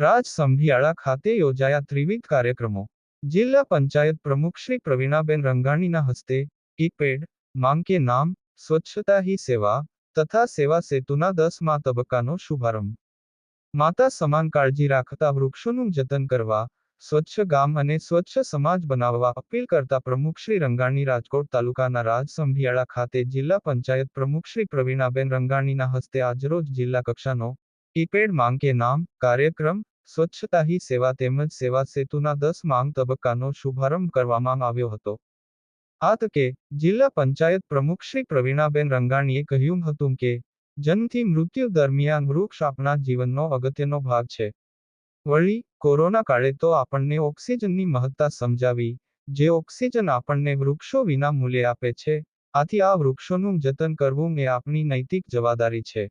રાજ સંભિયાળા ખાતે યોજાયા ત્રિવિધ કાર્યક્રમો. જિલ્લા પંચાયત પ્રમુખ શ્રી પ્રવીણાબેન રંગાણીના હસ્તે કીપેડ માંગ કે નામ, સ્વચ્છતા હી સેવા તથા સેવા સેતુના દસમા તબક્કાનો શુભારંભ. માતા સમાન કાળજી રાખતા વૃક્ષોનું જતન કરવા, સ્વચ્છ ગામ અને સ્વચ્છ સમાજ બનાવવા અપીલ કરતા પ્રમુખ શ્રી રંગાણી રાજકોટ તાલુકાના રાજ સંભિયાળા ખાતે જિલ્લા પંચાયત પ્રમુખ શ્રી પ્રવીણાબેન રંગાણીના હસ્તે આજરોજ જિલ્લા કક્ષાનો કીપેડ માંગ કે નામ કાર્યક્રમ સ્વચ્છતા હી સેવા તેમજ સેવા સેતુના દસ માંગ તબક્કાનો શુભારંભ કરવામાં આવ્યો હતો. આ તકે જિલ્લા પંચાયત પ્રમુખ શ્રી પ્રવીણાબેન રંગાણીએ કહ્યું હતું કે જન્મથી મૃત્યુ દરમિયાન વૃક્ષ આપણા જીવનનો અગત્યનો ભાગ છે. વળી, કોરોના કાળે તો આપણને ઓક્સિજનની મહત્તા સમજાવી, જે ઓક્સિજન આપણને વૃક્ષો વિના મૂલ્ય આપે છે, આથી આ વૃક્ષોનું જતન કરવું એ આપણી નૈતિક જવાબદારી છે.